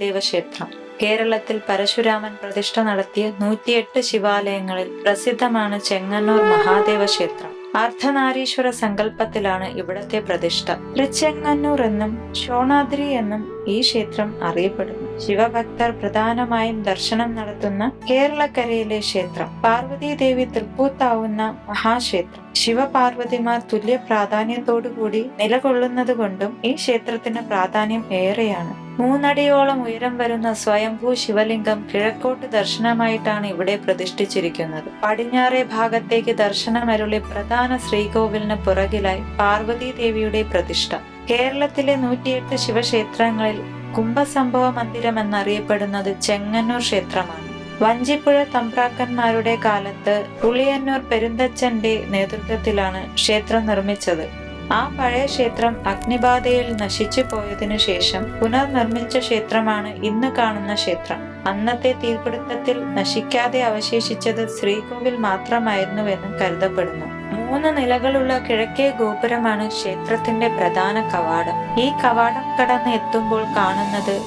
ചെങ്ങന്നൂർ മഹാദേവ ക്ഷേത്രം കേരളത്തിൽ പരശുരാമൻ പ്രതിഷ്ഠ നടത്തിയ നൂറ്റിയെട്ട് ശിവാലയങ്ങളിൽ പ്രസിദ്ധമാണ് ചെങ്ങന്നൂർ മഹാദേവ ക്ഷേത്രം അർദ്ധനാരീശ്വര സങ്കല്പത്തിലാണ് ഇവിടത്തെ പ്രതിഷ്ഠ. തൃച്ചെങ്ങന്നൂർ എന്നും ഷോണാദ്രി എന്നും ഈ ക്ഷേത്രം അറിയപ്പെടുന്നു. ശിവഭക്തർ പ്രധാനമായും ദർശനം നടത്തുന്ന കേരളക്കരയിലെ ക്ഷേത്രം. പാർവതീദേവി തൃപ്പൂത്താവുന്ന മഹാക്ഷേത്രം. ശിവപാർവതിമാർ തുല്യ പ്രാധാന്യത്തോടുകൂടി നിലകൊള്ളുന്നത് കൊണ്ടും ഈ ക്ഷേത്രത്തിന് പ്രാധാന്യം ഏറെയാണ്. മൂന്നടിയോളം ഉയരം വരുന്ന സ്വയംഭൂ ശിവലിംഗം കിഴക്കോട്ട് ദർശനമായിട്ടാണ് ഇവിടെ പ്രതിഷ്ഠിച്ചിരിക്കുന്നത്. പടിഞ്ഞാറേ ഭാഗത്തേക്ക് ദർശനമരുളി പ്രധാന ശ്രീകോവിലിന് പുറകിലായി പാർവതീദേവിയുടെ പ്രതിഷ്ഠ. കേരളത്തിലെ നൂറ്റിയെട്ട് ശിവക്ഷേത്രങ്ങളിൽ കുംഭസംഭവ മന്ദിരം എന്നറിയപ്പെടുന്നത് ചെങ്ങന്നൂർ ക്ഷേത്രമാണ്. വഞ്ചിപ്പുഴ തമ്പ്രാക്കന്മാരുടെ കാലത്ത് പുളിയന്നൂർ പെരുന്തച്ചന്റെ നേതൃത്വത്തിലാണ് ക്ഷേത്രം നിർമ്മിച്ചത്. ആ പഴയ ക്ഷേത്രം അഗ്നിബാധയിൽ നശിച്ചു പോയതിനു ശേഷം പുനർനിർമ്മിച്ച ക്ഷേത്രമാണ് ഇന്ന് കാണുന്ന ക്ഷേത്രം. അന്നത്തെ തീപിടുത്തത്തിൽ നശിക്കാതെ അവശേഷിച്ചത് ശ്രീകോവിൽ മാത്രമായിരുന്നുവെന്നും കരുതപ്പെടുന്നു. മൂന്ന് നിലകളുള്ള കിഴക്കേ ഗോപുരമാണ് ക്ഷേത്രത്തിന്റെ പ്രധാന കവാടം. ഈ കവാടം കടന്ന് എത്തുമ്പോൾ കാണുന്നത്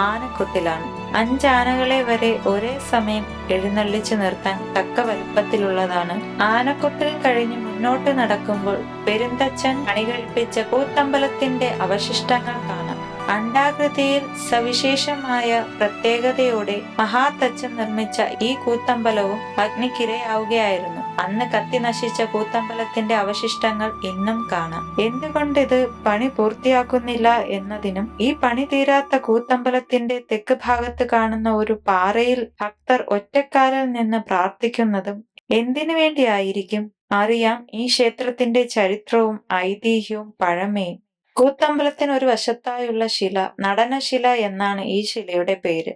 ആനക്കൊട്ടിലാണ്. അഞ്ചാനകളെ വരെ ഒരേ സമയം എഴുന്നള്ളിച്ചു നിർത്താൻ തക്ക വലുപ്പത്തിലുള്ളതാണ്. ആനക്കൊട്ടിൽ കഴിഞ്ഞ് മുന്നോട്ട് നടക്കുമ്പോൾ പെരുന്തച്ചൻ അണികഴിപ്പിച്ച കൂത്തമ്പലത്തിന്റെ അവശിഷ്ടങ്ങൾ കാണാം. അണ്ടാകൃതിയിൽ സവിശേഷമായ പ്രത്യേകതയോടെ മഹാതച്ചൻ നിർമ്മിച്ച ഈ കൂത്തമ്പലവും അഗ്നിക്കിരയാവുകയായിരുന്നു. അന്ന് കത്തി നശിച്ച കൂത്തമ്പലത്തിന്റെ അവശിഷ്ടങ്ങൾ ഇന്നും കാണാം. എന്തുകൊണ്ട് ഇത് പണി പൂർത്തിയാക്കുന്നില്ല എന്നതിനും ഈ പണി തീരാത്ത കൂത്തമ്പലത്തിന്റെ തെക്ക് ഭാഗത്ത് കാണുന്ന ഒരു പാറയിൽ ഭക്തർ ഒറ്റക്കാലിൽ നിന്ന് പ്രാർത്ഥിക്കുന്നതും എന്തിനു വേണ്ടിയായിരിക്കും? അറിയാം ഈ ക്ഷേത്രത്തിന്റെ ചരിത്രവും ഐതിഹ്യവും പഴമയും കൂത്തമ്പലത്തിന് ഒരു വശത്തായുള്ള ശില നടനശില എന്നാണ് ഈ ശിലയുടെ പേര്.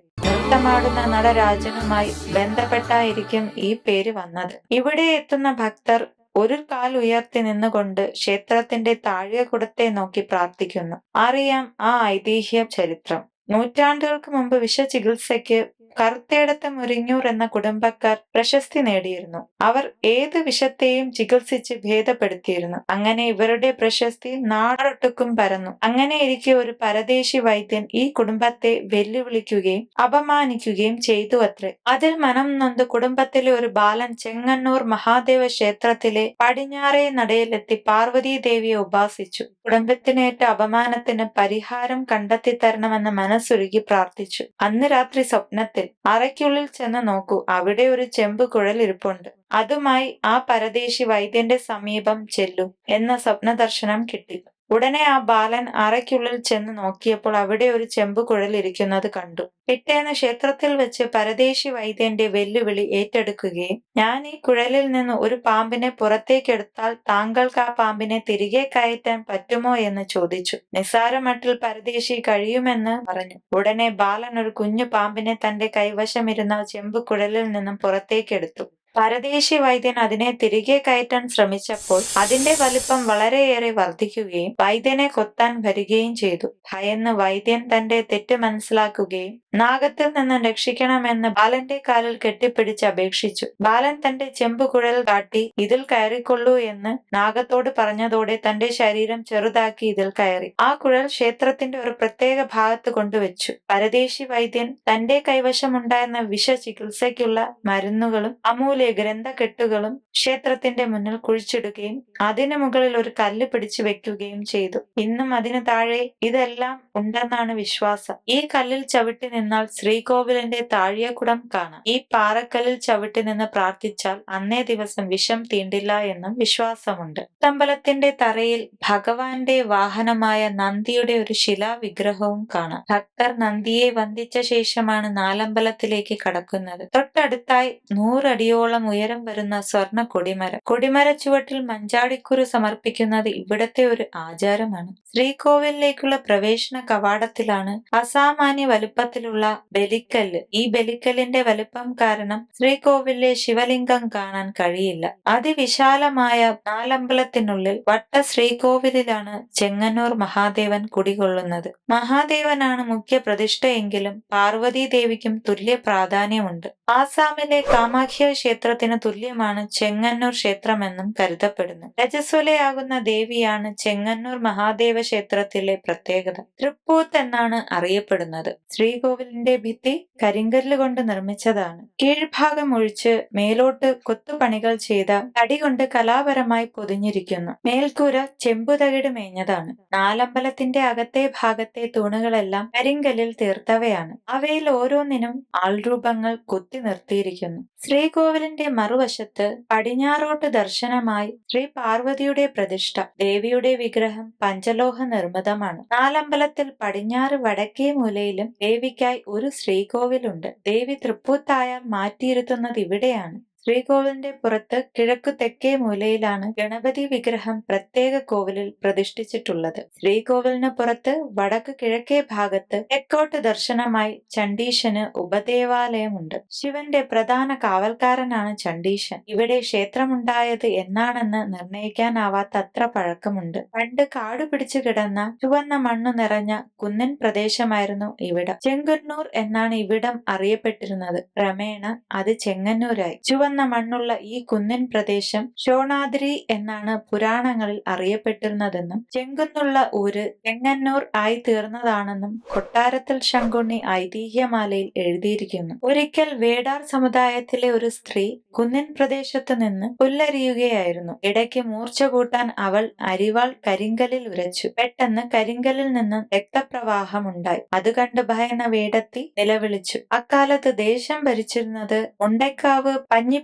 നൃത്തമാടുന്ന നടരാജനുമായി ബന്ധപ്പെട്ടായിരിക്കും ഈ പേര് വന്നത്. ഇവിടെ എത്തുന്ന ഭക്തർ ഒരു കാൽ ഉയർത്തി നിന്നുകൊണ്ട് ക്ഷേത്രത്തിന്റെ താഴെക്കുടത്തെ നോക്കി പ്രാർത്ഥിക്കുന്നു. അറിയാം ആ ഐതിഹ്യ ചരിത്രം നൂറ്റാണ്ടുകൾക്ക് മുമ്പ് വിഷചികിത്സയ്ക്ക് കറുത്തേടത്ത് മുരിഞ്ഞൂർ എന്ന കുടുംബക്കാർ പ്രശസ്തി നേടിയിരുന്നു. അവർ ഏത് വിഷത്തെയും ചികിത്സിച്ച് ഭേദപ്പെടുത്തിയിരുന്നു. അങ്ങനെ ഇവരുടെ പ്രശസ്തി നാടൊട്ടുക്കും പരന്നു. അങ്ങനെ ഇരിക്കെ ഒരു പരദേശി വൈദ്യൻ ഈ കുടുംബത്തെ വെല്ലുവിളിക്കുകയും അപമാനിക്കുകയും ചെയ്തു അത്രേ അതിൽ മനം നൊന്ത് കുടുംബത്തിലെ ഒരു ബാലൻ ചെങ്ങന്നൂർ മഹാദേവ ക്ഷേത്രത്തിലെ പടിഞ്ഞാറേ നടയിലെത്തി പാർവതീ ദേവിയെ ഉപാസിച്ചു. കുടുംബത്തിനേറ്റ അപമാനത്തിന് പരിഹാരം കണ്ടെത്തി തരണമെന്ന് മനസ്സുരുകി പ്രാർത്ഥിച്ചു. അന്ന് രാത്രി സ്വപ്നത്തിൽ അറയ്ക്കുള്ളിൽ ചെന്ന് നോക്കൂ. അവിടെ ഒരു ചെമ്പ് കുഴൽ ഇരിപ്പുണ്ട്. അതുമായി ആ പരദേശി വൈദ്യന്റെ സമീപം ചെല്ലു എന്ന സ്വപ്നദർശനം കിട്ടി. ഉടനെ ആ ബാലൻ അറയ്ക്കുള്ളിൽ ചെന്ന് നോക്കിയപ്പോൾ അവിടെ ഒരു ചെമ്പ് കുഴൽ ഇരിക്കുന്നത് കണ്ടു. പിറ്റേന്ന് ക്ഷേത്രത്തിൽ വെച്ച് പരദേശി വൈദ്യന്റെ വെല്ലുവിളി ഏറ്റെടുക്കുകയും ഞാൻ ഈ കുഴലിൽ നിന്ന് ഒരു പാമ്പിനെ പുറത്തേക്കെടുത്താൽ താങ്കൾക്ക് ആ പാമ്പിനെ തിരികെ കയറ്റാൻ പറ്റുമോ എന്ന് ചോദിച്ചു. നിസ്സാരമട്ടിൽ പരദേശി കഴിയുമെന്ന് പറഞ്ഞു. ഉടനെ ബാലൻ ഒരു കുഞ്ഞു പാമ്പിനെ തന്റെ കൈവശമിരുന്ന ചെമ്പ് കുഴലിൽ നിന്നും പുറത്തേക്കെടുത്തു. പരദേശി വൈദ്യൻ അതിനെ തിരികെ കയറ്റാൻ ശ്രമിച്ചപ്പോൾ അതിന്റെ വലിപ്പം വളരെയേറെ വർദ്ധിക്കുകയും വൈദ്യനെ കൊത്താൻ വരികയും ചെയ്തു. ഭയന്ന് വൈദ്യൻ തന്റെ തെറ്റ് മനസ്സിലാക്കുകയും നാഗത്തിൽ നിന്ന് രക്ഷിക്കണമെന്ന് ബാലന്റെ കാലിൽ കെട്ടിപ്പിടിച്ച് അപേക്ഷിച്ചു. ബാലൻ തന്റെ ചെമ്പ് കുഴൽ കാട്ടി ഇതിൽ കയറിക്കൊള്ളൂ എന്ന് നാഗത്തോട് പറഞ്ഞതോടെ തന്റെ ശരീരം ചെറുതാക്കി ഇതിൽ കയറി. ആ കുഴൽ ക്ഷേത്രത്തിന്റെ ഒരു പ്രത്യേക ഭാഗത്ത് കൊണ്ടുവച്ചു. പരദേശി വൈദ്യൻ തന്റെ കൈവശമുണ്ടായിരുന്ന വിഷ ചികിത്സയ്ക്കുള്ള മരുന്നുകളും അമൂല്യ ഗ്രന്ഥകെട്ടുകളും ക്ഷേത്രത്തിന്റെ മുന്നിൽ കുഴിച്ചിടുകയും അതിനു മുകളിൽ ഒരു കല്ല് പിടിച്ചു വെക്കുകയും ചെയ്തു. ഇന്നും അതിനു താഴെ ഇതെല്ലാം ഉണ്ടെന്നാണ് വിശ്വാസം. ഈ കല്ലിൽ ചവിട്ടി നിന്നാൽ ശ്രീകോവിലിന്റെ താഴിയക്കുടം കാണാം. ഈ പാറക്കല്ലിൽ ചവിട്ടി നിന്ന് പ്രാർത്ഥിച്ചാൽ അന്നേ ദിവസം വിഷം തീണ്ടില്ല എന്നും വിശ്വാസമുണ്ട്. തമ്പലത്തിന്റെ തറയിൽ ഭഗവാന്റെ വാഹനമായ നന്ദിയുടെ ഒരു ശിലാവിഗ്രഹവും കാണാം. ഭക്തർ നന്ദിയെ വന്ദിച്ച ശേഷമാണ് നാലമ്പലത്തിലേക്ക് കടക്കുന്നത്. തൊട്ടടുത്തായി നൂറടിയോളം ഉയരം വരുന്ന സ്വർണ കൊടിമര. കൊടിമര ചുവട്ടിൽ മഞ്ചാടിക്കുരു സമർപ്പിക്കുന്നത് ഇവിടത്തെ ഒരു ആചാരമാണ്. ശ്രീകോവിലിലേക്കുള്ള പ്രവേശന കവാടത്തിലാണ് അസാമാന്യ വലുപ്പത്തിലുള്ള ബലിക്കല്ല്. ഈ ബലിക്കല്ലിന്റെ വലുപ്പം കാരണം ശ്രീകോവിലിലെ ശിവലിംഗം കാണാൻ കഴിയില്ല. അതിവിശാലമായ നാലമ്പലത്തിനുള്ളിൽ വട്ട ശ്രീകോവിലിലാണ് ചെങ്ങന്നൂർ മഹാദേവൻ കുടികൊള്ളുന്നത്. മഹാദേവനാണ് മുഖ്യ പ്രതിഷ്ഠയെങ്കിലും പാർവതീ ദേവിക്കും തുല്യ പ്രാധാന്യമുണ്ട്. ആസാമിലെ കാമാഖ്യ ക്ഷേത്ര ക്ഷേത്രത്തിന് തുല്യമാണ് ചെങ്ങന്നൂർ ക്ഷേത്രമെന്നും കരുതപ്പെടുന്നു. രജസ്വലയാകുന്ന ദേവിയാണ് ചെങ്ങന്നൂർ മഹാദേവ ക്ഷേത്രത്തിലെ പ്രത്യേകത. തൃപ്പൂത്ത് എന്നാണ് അറിയപ്പെടുന്നത്. ശ്രീകോവിലിന്റെ ഭിത്തി കരിങ്കല്ല് കൊണ്ട് നിർമ്മിച്ചതാണ്. കീഴ്ഭാഗം ഒഴിച്ച് മേലോട്ട് കൊത്തുപണികൾ ചെയ്ത തടി കൊണ്ട് കലാപരമായി പൊതിഞ്ഞിരിക്കുന്നു. മേൽക്കൂര ചെമ്പുതകിട് മേഞ്ഞതാണ്. നാലമ്പലത്തിന്റെ അകത്തെ ഭാഗത്തെ തൂണുകളെല്ലാം കരിങ്കല്ലിൽ തീർത്തവയാണ്. അവയിൽ ഓരോന്നിനും ആൾരൂപങ്ങൾ കൊത്തി നിർത്തിയിരിക്കുന്നു. ശ്രീകോവിലിന്റെ മറുവശത്ത് പടിഞ്ഞാറോട്ട് ദർശനമായി ശ്രീ പാർവതിയുടെ പ്രതിഷ്ഠ ദേവിയുടെ വിഗ്രഹം പഞ്ചലോഹ നിർമ്മിതമാണ്. നാലമ്പലത്തിൽ പടിഞ്ഞാറ് വടക്കേ മൂലയിലും ദേവിക്കായി ഒരു ശ്രീകോവിലുണ്ട്. ദേവി തൃപ്പൂത്തായാൽ മാറ്റിയിരുത്തുന്നത് ഇവിടെയാണ്. ശ്രീകോവിലിന്റെ പുറത്ത് കിഴക്ക് തെക്കേ മൂലയിലാണ് ഗണപതി വിഗ്രഹം പ്രത്യേക കോവിലിൽ പ്രതിഷ്ഠിച്ചിട്ടുള്ളത്. ശ്രീകോവിലിന് പുറത്ത് വടക്ക് കിഴക്കേ ഭാഗത്ത് തെക്കോട്ട് ദർശനമായി ചണ്ഡീശന് ഉപദേവാലയമുണ്ട്. ശിവന്റെ പ്രധാന കാവൽക്കാരനാണ് ചണ്ഡീശൻ. ഇവിടെ ക്ഷേത്രമുണ്ടായത് എന്നാണെന്ന് നിർണയിക്കാനാവാത്ത അത്ര പഴക്കമുണ്ട്. പണ്ട് കാട് പിടിച്ചു കിടന്ന ചുവന്ന മണ്ണു നിറഞ്ഞ കുന്നൻ പ്രദേശമായിരുന്നു ഇവിടം. ചെങ്കുന്നൂർ എന്നാണ് ഇവിടം അറിയപ്പെട്ടിരുന്നത്. ക്രമേണ അത് ചെങ്ങന്നൂരായി. ചുവന്ന മണ്ണുള്ള ഈ കുന്നൻ പ്രദേശം ഷോണാദ്രി എന്നാണ് പുരാണങ്ങളിൽ അറിയപ്പെട്ടിരുന്നതെന്നും ചെങ്കുന്നുള്ള ഊര് ചെങ്ങന്നൂർ ആയി തീർന്നതാണെന്നും കൊട്ടാരത്തിൽ ശങ്കുണ്ണി ഐതിഹ്യമാലയിൽ എഴുതിയിരിക്കുന്നു. ഒരിക്കൽ വേടാർ സമുദായത്തിലെ ഒരു സ്ത്രീ കുന്നിൻ പ്രദേശത്ത് നിന്ന് പുല്ലരിയുകയായിരുന്നു. ഇടയ്ക്ക് മൂർച്ച കൂട്ടാൻ അവൾ അരിവാൾ കരിങ്കലിൽ ഉരച്ചു. പെട്ടെന്ന് കരിങ്കലിൽ നിന്ന് രക്തപ്രവാഹം ഉണ്ടായി അത് കണ്ട് ഭയന്ന വേടത്തി നിലവിളിച്ചു. അക്കാലത്ത് ദേശം ഭരിച്ചിരുന്നത് ഉണ്ടൈക്കാവ്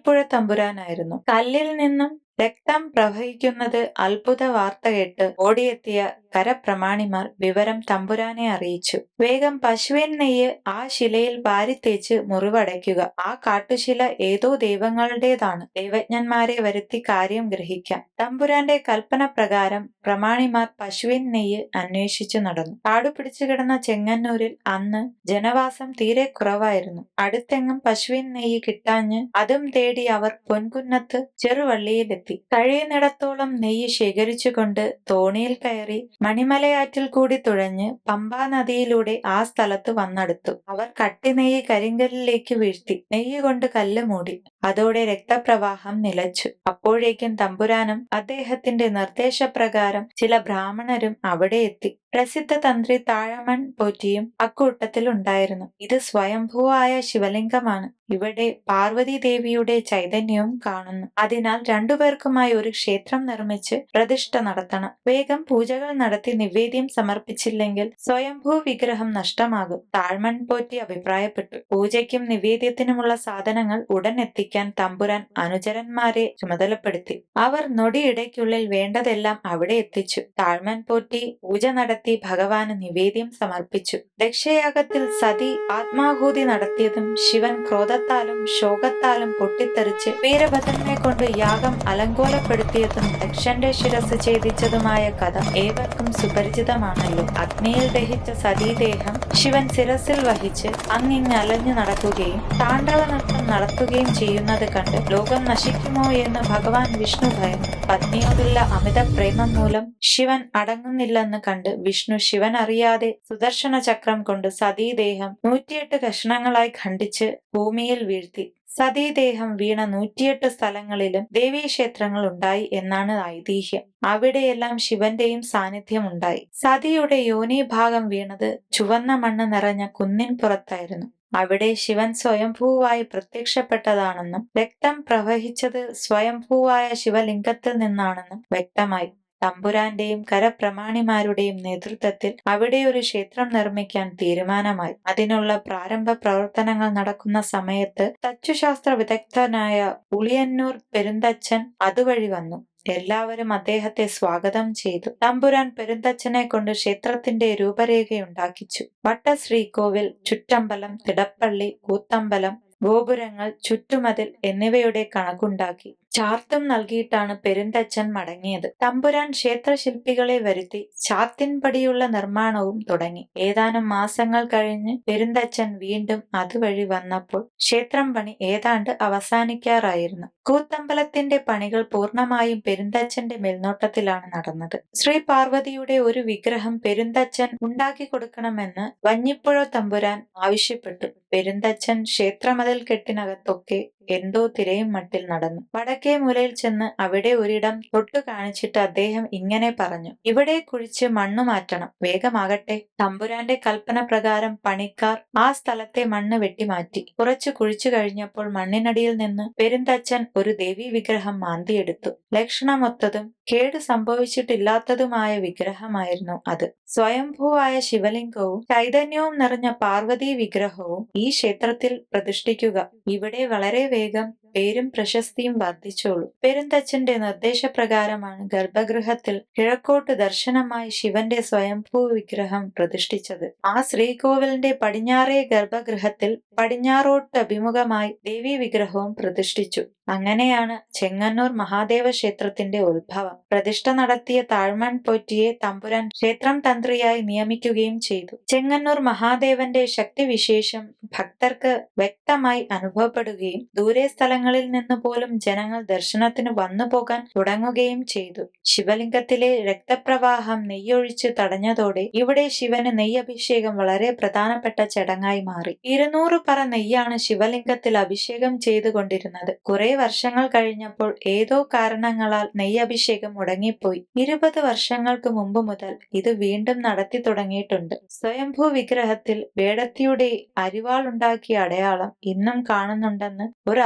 പഞ്ഞിപ്പുഴ തമ്പുരാനായിരുന്നു. കല്ലിൽ നിന്നും രക്തം പ്രവഹിക്കുന്നത് അത്ഭുത വാർത്ത കേട്ട് ഓടിയെത്തിയ കരപ്രമാണിമാർ വിവരം തമ്പുരാനെ അറിയിച്ചു. വേഗം പശുവിൻ നെയ്യ് ആ ശിലയിൽ വാരിത്തേച്ച് മുറിവടയ്ക്കുക. ആ കാട്ടുശില ഏതോ ദൈവങ്ങളുടേതാണ്. ദൈവജ്ഞന്മാരെ വരുത്തി കാര്യം ഗ്രഹിക്കാം. തമ്പുരാന്റെ കൽപ്പന പ്രകാരം പ്രമാണിമാർ പശുവിൻ നെയ്യ് അന്വേഷിച്ചു നടന്നു. കാടുപിടിച്ചു കിടന്ന ചെങ്ങന്നൂരിൽ അന്ന് ജനവാസം തീരെ കുറവായിരുന്നു. അടുത്തെങ്ങും പശുവിൻ നെയ്യ് കിട്ടാഞ്ഞ് അതും തേടി അവർ പൊൻകുന്നത്ത് ചെറുവള്ളിയിലെത്തി. കഴിയുന്നിടത്തോളം നെയ്യ് ശേഖരിച്ചുകൊണ്ട് തോണിയിൽ കയറി മണിമലയാറ്റിൽ കൂടി തുഴഞ്ഞ് പമ്പാ നദിയിലൂടെ ആ സ്ഥലത്ത് വന്നെടുത്തു. അവർ കട്ടി നെയ്യ് കരിങ്കല്ലിലേക്ക് വീഴ്ത്തി നെയ്യ് കൊണ്ട് കല്ല് മൂടി. അതോടെ രക്തപ്രവാഹം നിലച്ചു. അപ്പോഴേക്കും തമ്പുരാനും അദ്ദേഹത്തിന്റെ നിർദ്ദേശപ്രകാരം ചില ബ്രാഹ്മണരും അവിടെ എത്തി. പ്രസിദ്ധ തന്ത്രി താഴമൺ പോറ്റിയും അക്കൂട്ടത്തിൽ ഉണ്ടായിരുന്നു ഇത് സ്വയംഭൂവായ ശിവലിംഗമാണ്. ഇവിടെ പാർവതി ദേവിയുടെ ചൈതന്യവും കാണുന്നു. അതിനാൽ രണ്ടുപേർക്കുമായി ഒരു ക്ഷേത്രം നിർമ്മിച്ച് പ്രതിഷ്ഠ നടത്തണം. വേഗം പൂജകൾ നടത്തി നിവേദ്യം സമർപ്പിച്ചില്ലെങ്കിൽ സ്വയംഭൂ വിഗ്രഹം നഷ്ടമാകും. താഴ്മൺ പോറ്റി അഭിപ്രായപ്പെട്ടു. പൂജയ്ക്കും നിവേദ്യത്തിനുമുള്ള സാധനങ്ങൾ ഉടൻ എത്തിക്കാൻ തമ്പുരാൻ അനുചരന്മാരെ ചുമതലപ്പെടുത്തി. അവർ നൊടിയിടയ്ക്കുള്ളിൽ വേണ്ടതെല്ലാം അവിടെ എത്തിച്ചു. താഴ്മൺ പോറ്റി പൂജ നടത്തി ഭഗവാന് നിവേദ്യം സമർപ്പിച്ചു. ദക്ഷയാഗത്തിൽ സതി ആത്മാഹൂതി നടത്തിയതും ശിവൻ ക്രോധത്താലും ശോകത്താലും പൊട്ടിത്തെറിച്ച് വീരഭദ്രനെ കൊണ്ട് യാഗം അലങ്കോലപ്പെടുത്തിയതും ദക്ഷന്റെ ശിരസ് ഛേദിച്ചതുമായ കഥ ഏവർക്കും സുപരിചിതമാണല്ലോ. അഗ്നിയിൽ ദഹിച്ച സതീദേഹം ശിവൻ ശിരസിൽ വഹിച്ച് അങ്ങിങ് അലഞ്ഞു നടക്കുകയും താണ്ഡവ നൃത്തം നടത്തുകയും ചെയ്യുന്നത് കണ്ട് ലോകം നശിക്കുമോ എന്ന് ഭഗവാൻ വിഷ്ണു ഭയം. പത്നിയോടുള്ള അമിത പ്രേമം മൂലം ശിവൻ അടങ്ങുന്നില്ലെന്ന് കണ്ട് വിഷ്ണു ശിവൻ അറിയാതെ സുദർശന ചക്രം കൊണ്ട് സതീദേഹം നൂറ്റിയെട്ട് കഷ്ണങ്ങളായി ഖണ്ഡിച്ച് ഭൂമിയിൽ വീഴ്ത്തി. സതീദേഹം വീണ നൂറ്റിയെട്ട് സ്ഥലങ്ങളിലും ദേവീക്ഷേത്രങ്ങൾ ഉണ്ടായി എന്നാണ് ഐതിഹ്യം. അവിടെയെല്ലാം ശിവന്റെയും സാന്നിധ്യം ഉണ്ടായി. സതിയുടെ യോനിഭാഗം വീണത് ചുവന്ന മണ്ണ് നിറഞ്ഞ കുന്നിൻ പുറത്തായിരുന്നു. അവിടെ ശിവൻ സ്വയംഭൂവായി പ്രത്യക്ഷപ്പെട്ടതാണെന്നും രക്തം പ്രവഹിച്ചത് സ്വയംഭൂവായ ശിവലിംഗത്തിൽ നിന്നാണെന്നും വ്യക്തമായി. തമ്പുരാന്റെയും കരപ്രമാണിമാരുടെയും നേതൃത്വത്തിൽ അവിടെ ഒരു ക്ഷേത്രം നിർമ്മിക്കാൻ തീരുമാനമായി. അതിനുള്ള പ്രാരംഭ പ്രവർത്തനങ്ങൾ നടക്കുന്ന സമയത്ത് തച്ചുശാസ്ത്ര വിദഗ്ധനായ ഉളിയന്നൂർ പെരുന്തച്ചൻ അതുവഴി വന്നു. എല്ലാവരും അദ്ദേഹത്തെ സ്വാഗതം ചെയ്തു. തമ്പുരാൻ പെരുന്തച്ഛനെ കൊണ്ട് ക്ഷേത്രത്തിന്റെ രൂപരേഖയുണ്ടാക്കിച്ചു വട്ടശ്രീകോവിൽ ചുറ്റമ്പലം തിടപ്പള്ളി കൂത്തമ്പലം ഗോപുരങ്ങൾ ചുറ്റുമതിൽ എന്നിവയുടെ കണക്കുണ്ടാക്കി. ചാർത്തും നൽകിയിട്ടാണ് പെരുന്തച്ഛൻ മടങ്ങിയത്. തമ്പുരാൻ ക്ഷേത്രശില്പികളെ വരുത്തി ചാത്തിൻപടിയുള്ള നിർമ്മാണവും തുടങ്ങി. ഏതാനും മാസങ്ങൾ കഴിഞ്ഞ് പെരുന്തച്ഛൻ വീണ്ടും അതുവഴി വന്നപ്പോൾ ക്ഷേത്രം പണി ഏതാണ്ട് അവസാനിക്കാറായിരുന്നു. കൂത്തമ്പലത്തിന്റെ പണികൾ പൂർണമായും പെരുന്തച്ഛന്റെ മേൽനോട്ടത്തിലാണ് നടന്നത്. ശ്രീ പാർവതിയുടെ ഒരു വിഗ്രഹം പെരുന്തച്ഛൻ ഉണ്ടാക്കി കൊടുക്കണമെന്ന് വഞ്ഞിപ്പുഴ തമ്പുരാൻ ആവശ്യപ്പെട്ടു. പെരുന്തച്ഛൻ ക്ഷേത്രമതിൽ കെട്ടിനകത്തൊക്കെ എന്തോ തിരയും മട്ടിൽ നടന്നു. വടക്കേ മുലയിൽ ചെന്ന് അവിടെ ഒരിടം തൊട്ടു കാണിച്ചിട്ട് അദ്ദേഹം ഇങ്ങനെ പറഞ്ഞു. ഇവിടെ കുഴിച്ച് മണ്ണ് മാറ്റണം. വേഗമാകട്ടെ. തമ്പുരാന്റെ കൽപ്പന പ്രകാരം പണിക്കാർ ആ സ്ഥലത്തെ മണ്ണ് വെട്ടിമാറ്റി. കുറച്ച് കുഴിച്ചു കഴിഞ്ഞപ്പോൾ മണ്ണിനടിയിൽ നിന്ന് പെരുന്തച്ചൻ ഒരു ദേവീ വിഗ്രഹം മാന്തിയെടുത്തു. ലക്ഷണമൊത്തതും കേട് സംഭവിച്ചിട്ടില്ലാത്തതുമായ വിഗ്രഹമായിരുന്നു അത്. സ്വയംഭൂവായ ശിവലിംഗവും ചൈതന്യവും നിറഞ്ഞ പാർവതി വിഗ്രഹവും ഈ ക്ഷേത്രത്തിൽ പ്രതിഷ്ഠിക്കുക ഇവിടെ വളരെ വേഗം പേരും പ്രശസ്തിയും വർദ്ധിച്ചോളൂ. പെരുന്തച്ഛന്റെ നിർദ്ദേശപ്രകാരമാണ് ഗർഭഗൃഹത്തിൽ കിഴക്കോട്ട് ദർശനമായി ശിവന്റെ സ്വയംഭൂ വിഗ്രഹം പ്രതിഷ്ഠിച്ചത്. ആ ശ്രീകോവിലിന്റെ പടിഞ്ഞാറേ ഗർഭഗൃഹത്തിൽ പടിഞ്ഞാറോട്ട് അഭിമുഖമായി ദേവി വിഗ്രഹവും പ്രതിഷ്ഠിച്ചു. അങ്ങനെയാണ് ചെങ്ങന്നൂർ മഹാദേവ ക്ഷേത്രത്തിന്റെ ഉത്ഭവം. പ്രതിഷ്ഠ നടത്തിയ താഴ്മൺ പോറ്റിയെ തമ്പുരാൻ ക്ഷേത്രം തന്ത്രിയായി നിയമിക്കുകയും ചെയ്തു. ചെങ്ങന്നൂർ മഹാദേവന്റെ ശക്തിവിശേഷം ഭക്തർക്ക് വ്യക്തമായി അനുഭവപ്പെടുകയും ദൂരെ സ്ഥലങ്ങളിൽ നിന്ന് പോലും ജനങ്ങൾ ദർശനത്തിന് വന്നു പോകാൻ തുടങ്ങുകയും ചെയ്തു. ശിവലിംഗത്തിലെ രക്തപ്രവാഹം നെയ്യൊഴിച്ച് തടഞ്ഞതോടെ ഇവിടെ ശിവന് നെയ്യഭിഷേകം വളരെ പ്രധാനപ്പെട്ട ചടങ്ങായി മാറി. ഇരുന്നൂറ് പറ നെയ്യാണ് ശിവലിംഗത്തിൽ അഭിഷേകം ചെയ്തുകൊണ്ടിരുന്നത്. കുറെ വർഷങ്ങൾ കഴിഞ്ഞപ്പോൾ ഏതോ കാരണങ്ങളാൽ നെയ്യഭിഷേകം മുടങ്ങിപ്പോയി. ഇരുപത് വർഷങ്ങൾക്ക് മുമ്പ് മുതൽ ഇത് വീണ്ടും നടത്തി തുടങ്ങിയിട്ടുണ്ട്. സ്വയംഭൂ വിഗ്രഹത്തിൽ വേടത്തിയുടെ അരിവാളുണ്ടാക്കിയ അടയാളം ഇന്നും കാണുന്നുണ്ടെന്ന് ഒരു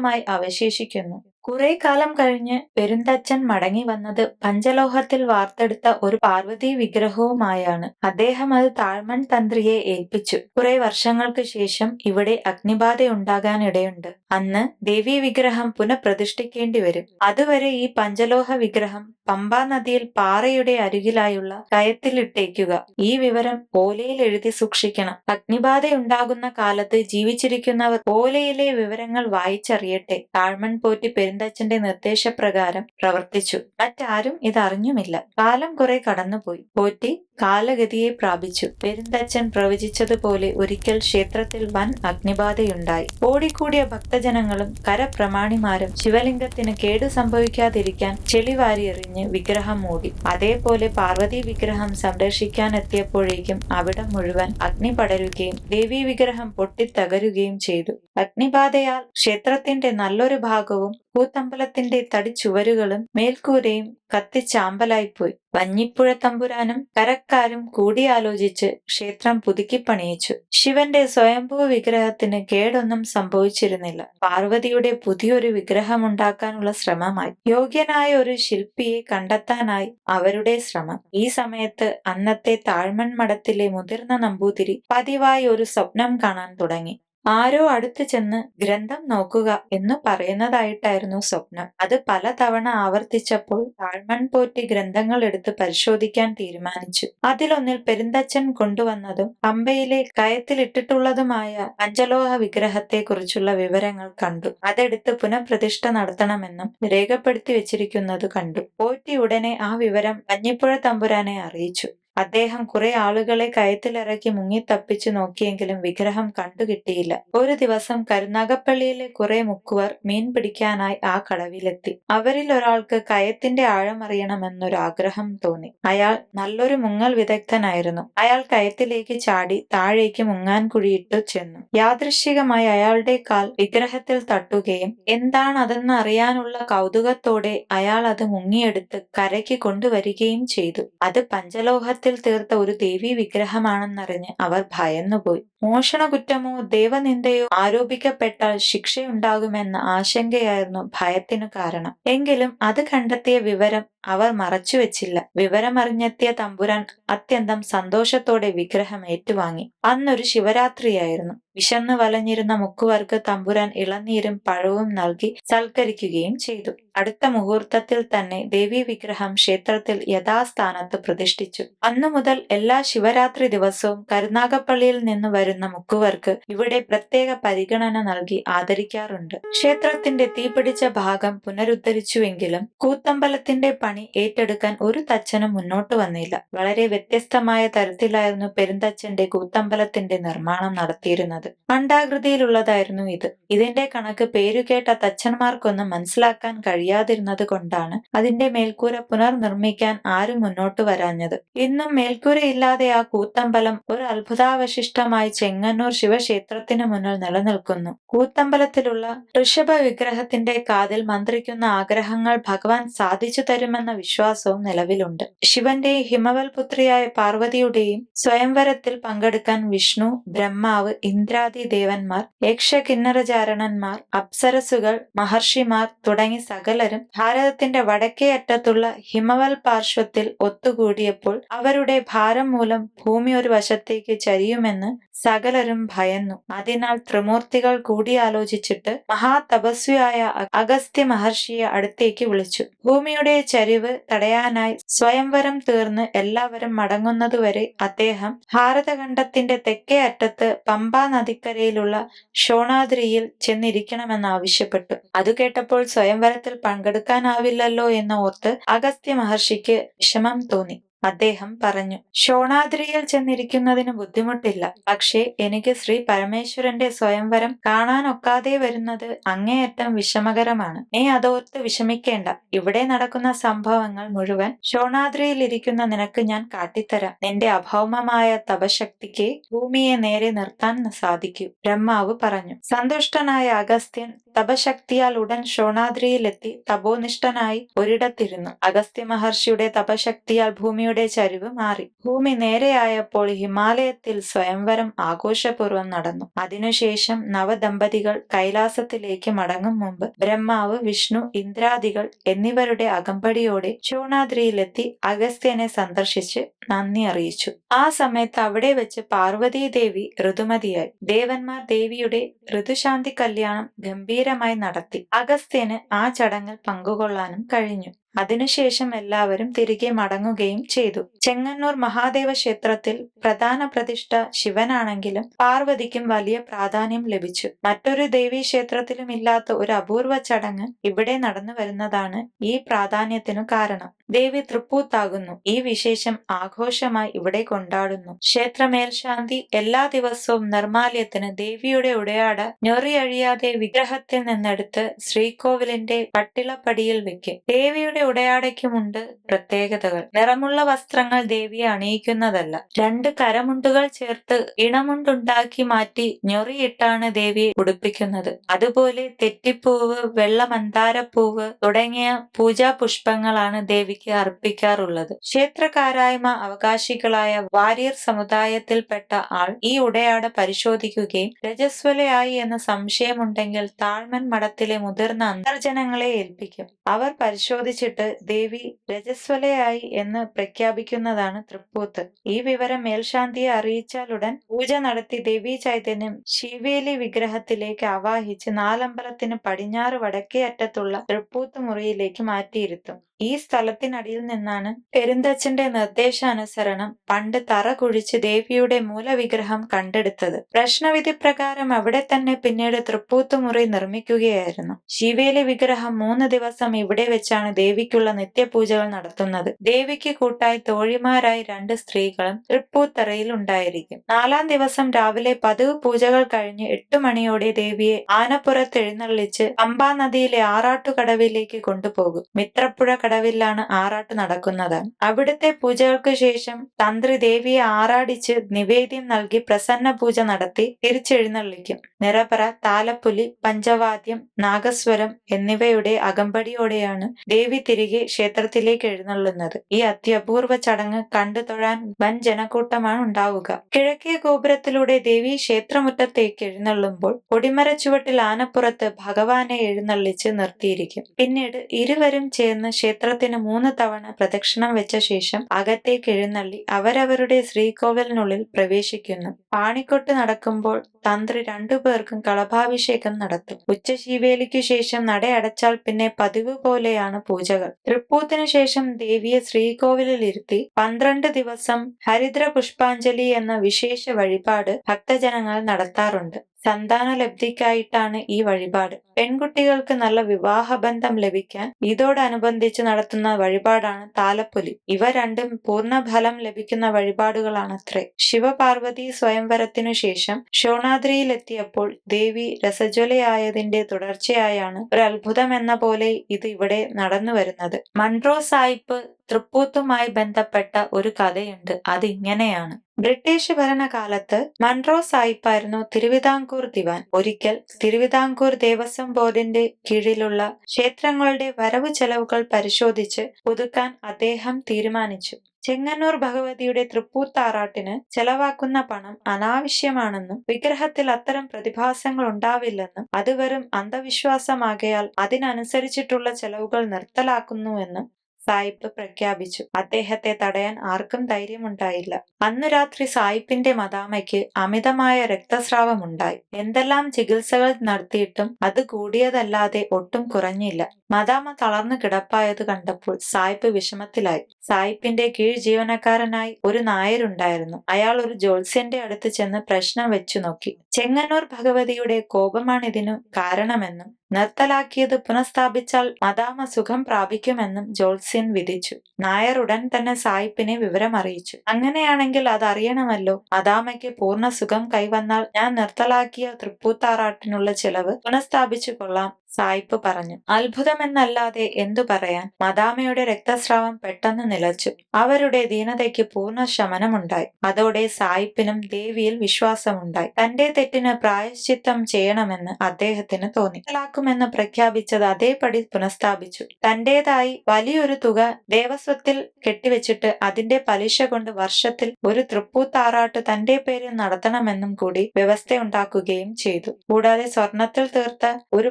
അത്ഭുതമായി അവശേഷിക്കുന്നു. കുറെ കാലം കഴിഞ്ഞ് പെരുന്തച്ഛൻ മടങ്ങി വന്നത് പഞ്ചലോഹത്തിൽ വാർത്തെടുത്ത ഒരു പാർവതി വിഗ്രഹവുമായാണ്. അദ്ദേഹം അത് താഴ്മൺ തന്ത്രിയെ ഏൽപ്പിച്ചു. കുറെ വർഷങ്ങൾക്ക് ശേഷം ഇവിടെ അഗ്നിബാധ ഉണ്ടാകാനിടയുണ്ട് അന്ന് ദേവി വിഗ്രഹം പുനഃപ്രതിഷ്ഠിക്കേണ്ടി വരും. അതുവരെ ഈ പഞ്ചലോഹ വിഗ്രഹം പമ്പാ നദിയിൽ പാറയുടെ അരികിലായുള്ള കയത്തിലിട്ടേക്കുക. ഈ വിവരം ഓലയിൽ എഴുതി സൂക്ഷിക്കണം. അഗ്നിബാധയുണ്ടാകുന്ന കാലത്ത് ജീവിച്ചിരിക്കുന്നവർ ഓലയിലെ വിവരങ്ങൾ വായിച്ചറിയട്ടെ. താഴ്മൺ പോറ്റി പെരുന്തച്ഛന്റെ നിർദ്ദേശപ്രകാരം പ്രവർത്തിച്ചു. മറ്റാരും ഇതറിഞ്ഞുമില്ല. കാലം കുറെ കടന്നുപോയി. പോറ്റി കാലഗതിയെ പ്രാപിച്ചു. പെരുന്തച്ഛൻ പ്രവചിച്ചതുപോലെ ഒരിക്കൽ ക്ഷേത്രത്തിൽ വൻ അഗ്നിബാധയുണ്ടായി. ഓടിക്കൂടിയ ഭക്തജനങ്ങളും കരപ്രമാണിമാരും ശിവലിംഗത്തിന് കേടു സംഭവിക്കാതിരിക്കാൻ ചെളിവാരി എറിഞ്ഞ് വിഗ്രഹം മൂടി. അതേപോലെ പാർവതി വിഗ്രഹം സംരക്ഷിക്കാൻ എത്തിയപ്പോഴേക്കും അവിടം മുഴുവൻ അഗ്നി പടരുകയും ദേവി വിഗ്രഹം പൊട്ടിത്തകരുകയും ചെയ്തു. അഗ്നിബാധയാൽ ക്ഷേത്രത്തിന്റെ നല്ലൊരു ഭാഗവും കൂത്തമ്പലത്തിന്റെ തടിച്ചുവരുകളും മേൽക്കൂരയും കത്തിച്ചാമ്പലായിപ്പോയി. വഞ്ഞിപ്പുഴ തമ്പുരാനും കരക്കാരും കൂടിയാലോചിച്ച് ക്ഷേത്രം പുതുക്കിപ്പണിയിച്ചു ശിവന്റെ സ്വയംഭൂ വിഗ്രഹത്തിന് കേടൊന്നും സംഭവിച്ചിരുന്നില്ല. പാർവതിയുടെ പുതിയൊരു വിഗ്രഹമുണ്ടാക്കാനുള്ള ശ്രമമായി. യോഗ്യനായ ഒരു ശില്പിയെ കണ്ടെത്താനായി അവരുടെ ശ്രമം. ഈ സമയത്ത് അന്നത്തെ താഴ്മൺ മഠത്തിലെ മുതിർന്ന നമ്പൂതിരി പതിവായി ഒരു സ്വപ്നം കാണാൻ തുടങ്ങി. ആരോ അടുത്ത് ചെന്ന് ഗ്രന്ഥം നോക്കുക എന്ന് പറയുന്നതായിട്ടായിരുന്നു സ്വപ്നം. അത് പലതവണ ആവർത്തിച്ചപ്പോൾ താഴ്മൺ പോറ്റി ഗ്രന്ഥങ്ങൾ എടുത്ത് പരിശോധിക്കാൻ തീരുമാനിച്ചു. അതിലൊന്നിൽ പെരുന്തച്ചൻ കൊണ്ടുവന്നതും പമ്പയിലെ കയത്തിലിട്ടിട്ടുള്ളതുമായ പഞ്ചലോഹ വിഗ്രഹത്തെ കുറിച്ചുള്ള വിവരങ്ങൾ കണ്ടു. അതെടുത്ത് പുനഃപ്രതിഷ്ഠ നടത്തണമെന്നും രേഖപ്പെടുത്തി വെച്ചിരിക്കുന്നത് കണ്ടു. പോറ്റി ഉടനെ ആ വിവരം കഞ്ഞിപ്പുഴ തമ്പുരാനെ അറിയിച്ചു. അദ്ദേഹം കുറെ ആളുകളെ കയത്തിലിറക്കി മുങ്ങിത്തപ്പിച്ചു നോക്കിയെങ്കിലും വിഗ്രഹം കണ്ടുകിട്ടിയില്ല ഒരു ദിവസം കരുനാഗപ്പള്ളിയിലെ കുറെ മുക്കുവർ മീൻ പിടിക്കാനായി ആ കടവിലെത്തി. അവരിൽ ഒരാൾക്ക് കയത്തിന്റെ ആഴമറിയണമെന്നൊരു ആഗ്രഹം തോന്നി. അയാൾ നല്ലൊരു മുങ്ങൽ വിദഗ്ധനായിരുന്നു. അയാൾ കയത്തിലേക്ക് ചാടി താഴേക്ക് മുങ്ങാൻ കുഴിയിട്ടു ചെന്നു. യാദൃശികമായി അയാളുടെ കാൽ വിഗ്രഹത്തിൽ തട്ടുകയും എന്താണ് അതെന്ന് അറിയാനുള്ള കൗതുകത്തോടെ അയാൾ അത് മുങ്ങിയെടുത്ത് കരയ്ക്ക് കൊണ്ടുവരികയും ചെയ്തു. അത് പഞ്ചലോഹത്തിൽ തീർത്ത ഒരു ദേവീ വിഗ്രഹമാണെന്നറിഞ്ഞ് അവർ ഭയന്നുപോയി. മോഷണ കുറ്റമോ ദേവനിന്ദയോ ആരോപിക്കപ്പെട്ടാൽ ശിക്ഷയുണ്ടാകുമെന്ന ആശങ്കയായിരുന്നു ഭയത്തിനു കാരണം. എങ്കിലും അത് കണ്ടെത്തിയ വിവരം അവർ മറച്ചുവെച്ചില്ല. വിവരമറിഞ്ഞെത്തിയ തമ്പുരാൻ അത്യന്തം സന്തോഷത്തോടെ വിഗ്രഹം ഏറ്റുവാങ്ങി. അന്നൊരു ശിവരാത്രിയായിരുന്നു. വിശന്നു വലഞ്ഞിരുന്ന മുക്കുവർക്ക് തമ്പുരാൻ ഇളനീരും പഴവും നൽകി സൽക്കരിക്കുകയും ചെയ്തു. അടുത്ത മുഹൂർത്തത്തിൽ തന്നെ ദേവീ വിഗ്രഹം ക്ഷേത്രത്തിൽ യഥാസ്ഥാനത്ത് പ്രതിഷ്ഠിച്ചു. അന്നു മുതൽ എല്ലാ ശിവരാത്രി ദിവസവും കരുനാഗപ്പള്ളിയിൽ നിന്ന് വരുന്ന മുക്കുവർക്ക് ഇവിടെ പ്രത്യേക പരിഗണന നൽകി ആദരിക്കാറുണ്ട്. ക്ഷേത്രത്തിന്റെ തീപിടിച്ച ഭാഗം പുനരുദ്ധരിച്ചുവെങ്കിലും കൂത്തമ്പലത്തിന്റെ പണി ഏറ്റെടുക്കാൻ ഒരു തച്ചനും മുന്നോട്ട് വന്നില്ല. വളരെ വ്യത്യസ്തമായ തരത്തിലായിരുന്നു പെരുന്തച്ചന്റെ കൂത്തമ്പലത്തിന്റെ നിർമ്മാണം നടത്തിയിരുന്നത്. അണ്ടാകൃതിയിലുള്ളതായിരുന്നു ഇത്. ഇതിന്റെ കണക്ക് പേരുകേട്ട തച്ചന്മാർക്കൊന്നും മനസ്സിലാക്കാൻ കഴിയാതിരുന്നത് കൊണ്ടാണ് അതിന്റെ മേൽക്കൂര പുനർനിർമ്മിക്കാൻ ആരും മുന്നോട്ട് വരാഞ്ഞത്. ഇന്നും മേൽക്കൂരയില്ലാതെ ആ കൂത്തമ്പലം ഒരു അത്ഭുതാവശിഷ്ടമായി ചെങ്ങന്നൂർ ശിവക്ഷേത്രത്തിന് മുന്നിൽ നിലനിൽക്കുന്നു. കൂത്തമ്പലത്തിലുള്ള ഋഷഭ വിഗ്രഹത്തിന്റെ കാതിൽ മന്ത്രിക്കുന്ന ആഗ്രഹങ്ങൾ ഭഗവാൻ സാധിച്ചു തരുമെന്ന വിശ്വാസവും നിലവിലുണ്ട്. ശിവന്റെ ഹിമവൽപുത്രിയായ പാർവതിയുടെയും സ്വയംവരത്തിൽ പങ്കെടുക്കാൻ വിഷ്ണു ബ്രഹ്മാവ് ഇന്ദ്രാദി ദേവന്മാർ യക്ഷകിന്നരചാരണന്മാർ അപ്സരസുകൾ മഹർഷിമാർ തുടങ്ങി സകലരും ഭാരതത്തിന്റെ വടക്കേ അറ്റത്തുള്ള ഹിമവൽ പാർശ്വത്തിൽ ഒത്തുകൂടിയപ്പോൾ അവരുടെ ഭാരം മൂലം ഭൂമി ഒരു വശത്തേക്ക് ചരിയുമെന്ന് സകലരും ഭയന്നു. അതിനാൽ ത്രിമൂർത്തികൾ കൂടിയാലോചിച്ചിട്ട് മഹാതപസ്വിയായ അഗസ്ത്യ മഹർഷിയെ അടുത്തേക്ക് വിളിച്ചു. ഭൂമിയുടെ ചരിവ് തടയാനായി സ്വയംവരം തീർന്ന് എല്ലാവരും മടങ്ങുന്നതുവരെ അദ്ദേഹം ഭാരതഖണ്ഡത്തിന്റെ തെക്കേ അറ്റത്ത് പമ്പാ നദിക്കരയിലുള്ള ഷോണാദ്രിയിൽ ചെന്നിരിക്കണമെന്ന് ആവശ്യപ്പെട്ടു അത് കേട്ടപ്പോൾ സ്വയംവരത്തിൽ പങ്കെടുക്കാനാവില്ലല്ലോ എന്ന് ഓർത്ത് അഗസ്ത്യ മഹർഷിക്ക് വിഷമം തോന്നി. അദ്ദേഹം പറഞ്ഞു ഷോണാദ്രിയിൽ ചെന്നിരിക്കുന്നതിന് ബുദ്ധിമുട്ടില്ല. പക്ഷേ എനിക്ക് ശ്രീ പരമേശ്വരന്റെ സ്വയംവരം കാണാനൊക്കാതെ വരുന്നത് അങ്ങേയറ്റം വിഷമകരമാണ്. നീ അതോർത്ത് വിഷമിക്കേണ്ട. ഇവിടെ നടക്കുന്ന സംഭവങ്ങൾ മുഴുവൻ ഷോണാദ്രിയിൽ ഇരിക്കുന്ന നിനക്ക് ഞാൻ കാട്ടിത്തരാം. നിന്റെ അഭൗമമായ തപശക്തിക്ക് ഭൂമിയെ നേരെ നിർത്താൻ സാധിക്കൂ ബ്രഹ്മാവ് പറഞ്ഞു. സന്തുഷ്ടനായ അഗസ്ത്യൻ തപശക്തിയാൽ ഉടൻ ഷോണാദ്രിയിലെത്തി തപോനിഷ്ഠനായി ഒരിടത്തിരുന്നു. അഗസ്ത്യ മഹർഷിയുടെ തപശക്തിയാൽ ഭൂമിയുടെ ചരിവ് മാറി. ഭൂമി നേരെയായപ്പോൾ ഹിമാലയത്തിൽ സ്വയംവരം ആഘോഷപൂർവം നടന്നു. അതിനുശേഷം നവദമ്പതികൾ കൈലാസത്തിലേക്ക് മടങ്ങും മുമ്പ് ബ്രഹ്മാവ് വിഷ്ണു ഇന്ദ്രാദികൾ എന്നിവരുടെ അകമ്പടിയോടെ ചൂണാദ്രിയിലെത്തി അഗസ്ത്യനെ സന്ദർശിച്ച് നന്ദി അറിയിച്ചു. ആ സമയത്ത് അവിടെ വെച്ച് പാർവതീ ദേവി ഋതുമതിയായി. ദേവന്മാർ ദേവിയുടെ ഋതുശാന്തി കല്യാണം ഗംഭീരമായി നടത്തി. അഗസ്ത്യന് ആ ചടങ്ങിൽ പങ്കുകൊള്ളാനും കഴിഞ്ഞു. അതിനുശേഷം എല്ലാവരും തിരികെ മടങ്ങുകയും ചെയ്തു. ചെങ്ങന്നൂർ മഹാദേവ ക്ഷേത്രത്തിൽ പ്രധാന പ്രതിഷ്ഠ ശിവനാണെങ്കിലും പാർവതിക്കും വലിയ പ്രാധാന്യം ലഭിച്ചു. മറ്റൊരു ദേവീ ക്ഷേത്രത്തിലും ഇല്ലാത്ത ഒരു അപൂർവ ചടങ്ങ് ഇവിടെ നടന്നു വരുന്നതാണ് ഈ പ്രാധാന്യത്തിനു കാരണം. ദേവി തൃപ്പൂത്താകുന്നു. ഈ വിശേഷം ആഘോഷമായി ഇവിടെ കൊണ്ടാടുന്നു. ക്ഷേത്രമേൽശാന്തി എല്ലാ ദിവസവും നിർമാല്യത്തിന് ദേവിയുടെ ഉടയാട ഞൊറിയഴിയാതെ വിഗ്രഹത്തിൽ നിന്നെടുത്ത് ശ്രീകോവിലിന്റെ കട്ടിളപ്പടിയിൽ വെക്കും. ദേവിയുടെ ഉടയാടയ്ക്കുമുണ്ട് പ്രത്യേകതകൾ. നിറമുള്ള വസ്ത്രങ്ങൾ ദേവിയെ അണിയിക്കുന്നതല്ല. രണ്ട് കരമുണ്ടുകൾ ചേർത്ത് ഇണമുണ്ടുണ്ടാക്കി മാറ്റി ഞൊറിയിട്ടാണ് ദേവിയെ ഉടുപ്പിക്കുന്നത്. അതുപോലെ തെറ്റിപ്പൂവ് വെള്ളമന്താരപ്പൂവ് തുടങ്ങിയ പൂജാ പുഷ്പങ്ങളാണ് ദേവിക്ക് അർപ്പിക്കാറുള്ളത്. ക്ഷേത്രകാരായ്മ അവകാശികളായ വാര്യർ സമുദായത്തിൽപ്പെട്ട ആൾ ഈ ഉടയാട പരിശോധിക്കുകയും രജസ്വലയായി എന്ന സംശയമുണ്ടെങ്കിൽ താഴ്മൻ മഠത്തിലെ മുതിർന്ന അന്തർജനങ്ങളെ ഏൽപ്പിക്കും. അവർ പരിശോധിച്ചിട്ട് ദേവി രജസ്വലയായി എന്ന് പ്രഖ്യാപിക്കുന്നതാണ് തൃപ്പൂത്ത്. ഈ വിവരം മേൽശാന്തിയെ അറിയിച്ചാലുടൻ പൂജ നടത്തി ദേവീ ചൈതന്യം ശിവേലി വിഗ്രഹത്തിലേക്ക് ആവാഹിച്ച് നാലമ്പലത്തിന് പടിഞ്ഞാറ് വടക്കേ അറ്റത്തുള്ള തൃപ്പൂത്ത് മുറിയിലേക്ക് മാറ്റിയിരുത്തും. ഈ സ്ഥലത്തിനടിയിൽ നിന്നാണ് പെരുന്തച്ഛന്റെ നിർദ്ദേശാനുസരണം പണ്ട് തറ കുഴിച്ച് ദേവിയുടെ മൂലവിഗ്രഹം കണ്ടെടുത്തത്. പ്രശ്നവിധി പ്രകാരം അവിടെ തന്നെ പിന്നീട് തൃപ്പൂത്തുമുറി നിർമ്മിക്കുകയായിരുന്നു. ശിവേലി വിഗ്രഹം മൂന്ന് ദിവസം ഇവിടെ വെച്ചാണ് ദേവിക്കുള്ള നിത്യപൂജകൾ നടത്തുന്നത്. ദേവിക്ക് കൂട്ടായി തോഴിമാരായി രണ്ട് സ്ത്രീകളും തൃപ്പൂത്തറയിൽ ഉണ്ടായിരിക്കും. നാലാം ദിവസം രാവിലെ പതിവ് പൂജകൾ കഴിഞ്ഞ് എട്ടു മണിയോടെ ദേവിയെ ആനപ്പുറത്ത് എഴുന്നള്ളിച്ച് പമ്പാ നദിയിലെ ആറാട്ടുകടവിലേക്ക് കൊണ്ടുപോകും. മിത്രപ്പുഴ കടവിലാണ് ആറാട്ട് നടക്കുന്നത്. അവിടുത്തെ പൂജകൾക്ക് ശേഷം തന്ത്രി ദേവിയെ ആറാടിച്ച് നിവേദ്യം നൽകി പ്രസന്ന പൂജ നടത്തി തിരിച്ചെഴുന്നള്ളിക്കും. നിറപറ താലപ്പുലി പഞ്ചവാദ്യം നാഗസ്വരം എന്നിവയുടെ അകമ്പടിയോടെയാണ് ദേവി തിരികെ ക്ഷേത്രത്തിലേക്ക് എഴുന്നള്ളുന്നത്. ഈ അത്യപൂർവ ചടങ്ങ് കണ്ടു തൊഴാൻ വൻ ജനക്കൂട്ടമാണ് ഉണ്ടാവുക. കിഴക്കേ ഗോപുരത്തിലൂടെ ദേവി ക്ഷേത്രമുറ്റത്തേക്ക് എഴുന്നള്ളുമ്പോൾ കൊടിമര ചുവട്ടിൽ ആനപ്പുറത്ത് ഭഗവാനെ എഴുന്നള്ളിച്ച് നിർത്തിയിരിക്കും. പിന്നീട് ഇരുവരും ചേർന്ന് ക്ഷേത്രത്തിന് മൂന്ന് തവണ പ്രദക്ഷിണം വെച്ച ശേഷം അകത്തേക്ക് എഴുന്നള്ളി അവരവരുടെ ശ്രീകോവിലിനുള്ളിൽ പ്രവേശിക്കുന്നു. പാണിക്കൊട്ട് നടക്കുമ്പോൾ തന്ത്രി രണ്ടുപേർക്കും കളഭാഭിഷേകം നടത്തും. ഉച്ചശീവേലിക്കു ശേഷം നടയടച്ചാൽ പിന്നെ പതിവ് പോലെയാണ് പൂജകൾ. തൃപ്പൂത്തിനു ശേഷം ദേവിയെ ശ്രീകോവിലിൽ ഇരുത്തി പന്ത്രണ്ട് ദിവസം ഹരിദ്ര പുഷ്പാഞ്ജലി എന്ന വിശേഷ വഴിപാട് ഭക്തജനങ്ങൾ നടത്താറുണ്ട്. സന്താന ലബ്ധിക്കായിട്ടാണ് ഈ വഴിപാട്. പെൺകുട്ടികൾക്ക് നല്ല വിവാഹബന്ധം ലഭിക്കാൻ ഇതോടനുബന്ധിച്ച് നടത്തുന്ന വഴിപാടാണ് താലപ്പൊലി. ഇവ രണ്ടും പൂർണഫലം ലഭിക്കുന്ന വഴിപാടുകളാണത്രേ. ശിവപാർവതി സ്വയംവരത്തിനു ശേഷം ഷോണാദ്രിയിലെത്തിയപ്പോൾ ദേവി രസജ്വലയായതിന്റെ തുടർച്ചയായാണ് ഒരു അത്ഭുതം എന്ന പോലെ ഇത് ഇവിടെ നടന്നു വരുന്നത് മൺട്രോ സായിപ്പ് തൃപ്പൂത്തുമായി ബന്ധപ്പെട്ട ഒരു കഥയുണ്ട്. അത് ഇങ്ങനെയാണ് ബ്രിട്ടീഷ് ഭരണകാലത്ത് മൺറോ സായിപ്പായിരുന്നു തിരുവിതാംകൂർ ദിവാൻ. ഒരിക്കൽ തിരുവിതാംകൂർ ദേവസ്വം ബോർഡിന്റെ കീഴിലുള്ള ക്ഷേത്രങ്ങളുടെ വരവ് ചെലവുകൾ പരിശോധിച്ച് പുതുക്കാൻ അദ്ദേഹം തീരുമാനിച്ചു. ചെങ്ങന്നൂർ ഭഗവതിയുടെ തൃപ്പൂത്താറാട്ടിന് ചെലവാക്കുന്ന പണം അനാവശ്യമാണെന്നും വിഗ്രഹത്തിൽ അത്തരം പ്രതിഭാസങ്ങൾ ഉണ്ടാവില്ലെന്നും അത് വെറും അന്ധവിശ്വാസമാകയാൽ അതിനനുസരിച്ചിട്ടുള്ള ചെലവുകൾ നിർത്തലാക്കുന്നുവെന്നും സായിപ്പ് പ്രഖ്യാപിച്ചു. അദ്ദേഹത്തെ തടയാൻ ആർക്കും ധൈര്യമുണ്ടായില്ല. അന്നു രാത്രി സായിപ്പിന്റെ മദാമയ്ക്ക് അമിതമായ രക്തസ്രാവമുണ്ടായി. എന്തെല്ലാം ചികിത്സകൾ നടത്തിയിട്ടും അത് കൂടിയതല്ലാതെ ഒട്ടും കുറഞ്ഞില്ല. മദാമ തളർന്നു കിടപ്പായത് കണ്ടപ്പോൾ സായിപ്പ് വിഷമത്തിലായി. സായിപ്പിന്റെ കീഴ് ജീവനക്കാരനായി ഒരു നായരുണ്ടായിരുന്നു. അയാൾ ഒരു ജോത്സ്യന്റെ അടുത്ത് ചെന്ന് പ്രശ്നം വെച്ചു നോക്കി. ചെങ്ങന്നൂർ ഭഗവതിയുടെ കോപമാണിതിനു കാരണമെന്നും നിർത്തലാക്കിയത് പുനഃസ്ഥാപിച്ചാൽ മദാമ സുഖം പ്രാപിക്കുമെന്നും ജോത്സ്യൻ വിധിച്ചു. നായർ ഉടൻ തന്നെ സായിപ്പിനെ വിവരം അറിയിച്ചു അങ്ങനെയാണെങ്കിൽ അതറിയണമല്ലോ മദാമയ്ക്ക് പൂർണ സുഖം കൈവന്നാൽ ഞാൻ നിർത്തലാക്കിയ തൃപ്പൂത്താറാട്ടിനുള്ള ചെലവ് പുനഃസ്ഥാപിച്ചു കൊള്ളാം. സായിപ്പ് പറഞ്ഞു. അത്ഭുതമെന്നല്ലാതെ എന്തു പറയാൻ? മദാമയുടെ രക്തസ്രാവം പെട്ടെന്ന് നിലച്ചു. അവരുടെ ദീനതയ്ക്ക് പൂർണ ശമനമുണ്ടായി. അതോടെ സായിപ്പിനും ദേവിയിൽ വിശ്വാസമുണ്ടായി. തന്റെ തെറ്റിന് പ്രായശ്ചിത്തം ചെയ്യണമെന്ന് അദ്ദേഹത്തിന് തോന്നി. ലാക്കുമെന്ന് പ്രഖ്യാപിച്ചത് അതേപടി പുനഃസ്ഥാപിച്ചു. തന്റേതായി വലിയൊരു തുക ദേവസ്വത്തിൽ കെട്ടിവെച്ചിട്ട് അതിന്റെ പലിശ കൊണ്ട് വർഷത്തിൽ ഒരു തൃപ്പൂത്താറാട്ട് തന്റെ പേരിൽ നടത്തണമെന്നും കൂടി വ്യവസ്ഥയുണ്ടാക്കുകയും ചെയ്തു. കൂടാതെ സ്വർണത്തിൽ തീർത്ത ഒരു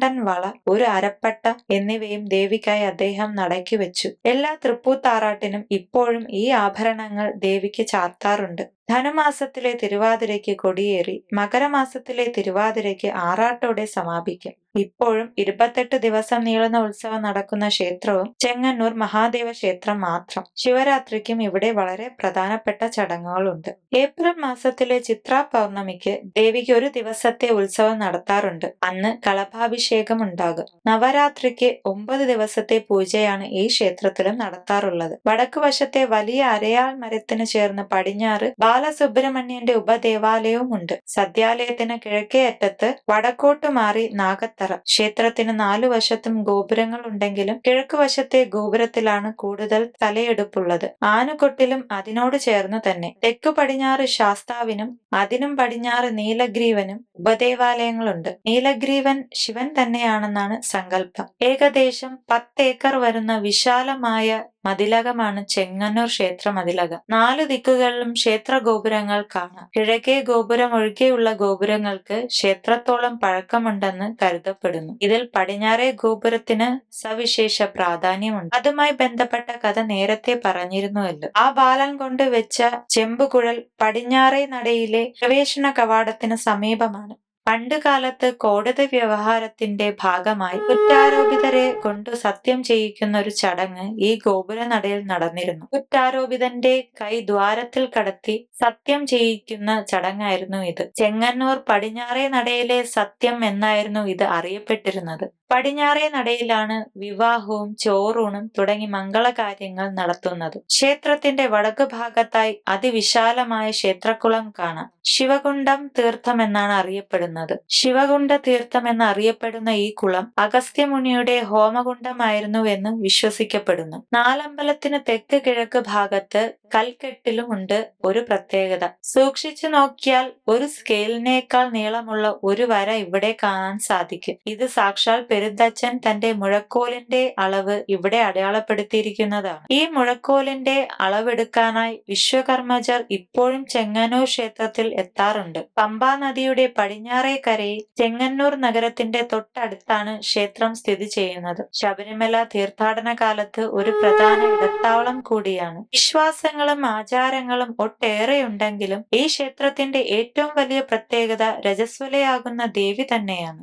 പനത്തണ്ടൻ വള ഒരു അരപ്പട്ട എന്നിവയും ദേവിക്കായി അദ്ദേഹം നടക്കി വെച്ചു. എല്ലാ തൃപ്പൂത്താറാട്ടിനും ഇപ്പോഴും ഈ ആഭരണങ്ങൾ ദേവിക്ക് ചാർത്താറുണ്ട്. ധനുമാസത്തിലെ തിരുവാതിരയ്ക്ക് കൊടിയേറി മകരമാസത്തിലെ തിരുവാതിരയ്ക്ക് ആറാട്ടോടെ സമാപിക്കും. ഇപ്പോഴും ഇരുപത്തെട്ട് ദിവസം നീളുന്ന ഉത്സവം നടക്കുന്ന ക്ഷേത്രവും ചെങ്ങന്നൂർ മഹാദേവ ക്ഷേത്രം മാത്രം. ശിവരാത്രിക്കും ഇവിടെ വളരെ പ്രധാനപ്പെട്ട ചടങ്ങുകളുണ്ട്. ഏപ്രിൽ മാസത്തിലെ ചിത്ര പൗർണമിക്ക് ദേവിക്ക് ഒരു ദിവസത്തെ ഉത്സവം നടത്താറുണ്ട്. അന്ന് കളഭാഭിഷേകം ഉണ്ടാകും. നവരാത്രിക്ക് ഒമ്പത് ദിവസത്തെ പൂജയാണ് ഈ ക്ഷേത്രത്തിലും നടത്താറുള്ളത്. വടക്കുവശത്തെ വലിയ അരയാൽ മരത്തിന് ചേർന്ന് പടിഞ്ഞാറ് ബാലസുബ്രഹ്മണ്യന്റെ ഉപദേവാലയവും ഉണ്ട് സദ്യാലയത്തിന് കിഴക്കേ അറ്റത്ത് വടക്കോട്ട് മാറി നാഗത്തറ. ക്ഷേത്രത്തിന് നാലു വശത്തും ഗോപുരങ്ങൾ ഉണ്ടെങ്കിലും കിഴക്കുവശത്തെ ഗോപുരത്തിലാണ് കൂടുതൽ തലയെടുപ്പുള്ളത്. ആനുകൊട്ടിലും അതിനോട് ചേർന്ന് തന്നെ തെക്കു പടിഞ്ഞാറ് ശാസ്താവിനും അതിനും പടിഞ്ഞാറ് നീലഗ്രീവനും ഉപദേവാലയങ്ങളുണ്ട്. നീലഗ്രീവൻ ശിവൻ തന്നെയാണെന്നാണ് സങ്കല്പം. ഏകദേശം പത്തേക്കർ വരുന്ന വിശാലമായ മതിലകമാണ് ചെങ്ങന്നൂർ ക്ഷേത്ര മതിലകം. നാല് ദിക്കുകളിലും ക്ഷേത്ര ഗോപുരങ്ങൾ കാണാം. കിഴക്കേ ഗോപുരം ഒഴികെയുള്ള ഗോപുരങ്ങൾക്ക് ക്ഷേത്രത്തോളം പഴക്കമുണ്ടെന്ന് കരുതപ്പെടുന്നു. ഇതിൽ പടിഞ്ഞാറേ ഗോപുരത്തിന് സവിശേഷ പ്രാധാന്യമുണ്ട്. അതുമായി ബന്ധപ്പെട്ട കഥ നേരത്തെ പറഞ്ഞിരുന്നുവല്ലോ. ആ ബാലൻ കൊണ്ട് വെച്ച ചെമ്പുകുഴൽ പടിഞ്ഞാറേ നടയിലെ പ്രവേശന കവാടത്തിന് സമീപമാണ്. പണ്ട് കാലത്ത് കോടതി വ്യവഹാരത്തിന്റെ ഭാഗമായി കുറ്റാരോപിതരെ കൊണ്ട് സത്യം ചെയ്യിക്കുന്ന ഒരു ചടങ്ങ് ഈ ഗോപുരനടയിൽ നടന്നിരുന്നു. കുറ്റാരോപിതന്റെ കൈ ദ്വാരത്തിൽ കടത്തി സത്യം ചെയ്യിക്കുന്ന ചടങ്ങായിരുന്നു ഇത്. ചെങ്ങന്നൂർ പടിഞ്ഞാറേ നടയിലെ സത്യം എന്നായിരുന്നു ഇത് അറിയപ്പെട്ടിരുന്നത്. പടിഞ്ഞാറേ നടയിലാണ് വിവാഹവും ചോറൂണും തുടങ്ങി മംഗളകാര്യങ്ങൾ നടത്തുന്നത്. ക്ഷേത്രത്തിന്റെ വടക്ക് ഭാഗത്തായി അതിവിശാലമായ ക്ഷേത്രക്കുളം കാണാം. ശിവകുണ്ഡം തീർത്ഥം എന്നാണ് അറിയപ്പെടുന്നത്. ശിവകുണ്ഡ തീർത്ഥം എന്ന് അറിയപ്പെടുന്ന ഈ കുളം അഗസ്ത്യമുനിയുടെ ഹോമകുണ്ഡമായിരുന്നുവെന്ന് വിശ്വസിക്കപ്പെടുന്നു. നാലമ്പലത്തിന് തെക്ക് കിഴക്ക് ഭാഗത്ത് കൽക്കെട്ടിലും ഉണ്ട് ഒരു പ്രത്യേകത. സൂക്ഷിച്ചു നോക്കിയാൽ ഒരു സ്കെയിലിനേക്കാൾ നീളമുള്ള ഒരു വര ഇവിടെ കാണാൻ സാധിക്കും. ഇത് സാക്ഷാൽ പെരുന്തച്ചൻ തന്റെ മുഴക്കോലിന്റെ അളവ് ഇവിടെ അടയാളപ്പെടുത്തിയിരിക്കുന്നതാണ്. ഈ മുഴക്കോലിന്റെ അളവെടുക്കാനായി വിശ്വകർമ്മജർ ഇപ്പോഴും ചെങ്ങന്നൂർ ക്ഷേത്രത്തിൽ എത്താറുണ്ട്. പമ്പാ നദിയുടെ പടിഞ്ഞാറേ കരയിൽ ചെങ്ങന്നൂർ നഗരത്തിന്റെ തൊട്ടടുത്താണ് ക്ഷേത്രം സ്ഥിതി ചെയ്യുന്നത്. ശബരിമല തീർത്ഥാടന കാലത്ത് ഒരു പ്രധാന ഇടത്താവളം കൂടിയാണ്. വിശ്വാസങ്ങളും ആചാരങ്ങളും ഒട്ടേറെയുണ്ടെങ്കിലും ഈ ക്ഷേത്രത്തിന്റെ ഏറ്റവും വലിയ പ്രത്യേകത രജസ്വലയാകുന്ന ദേവി തന്നെയാണ്.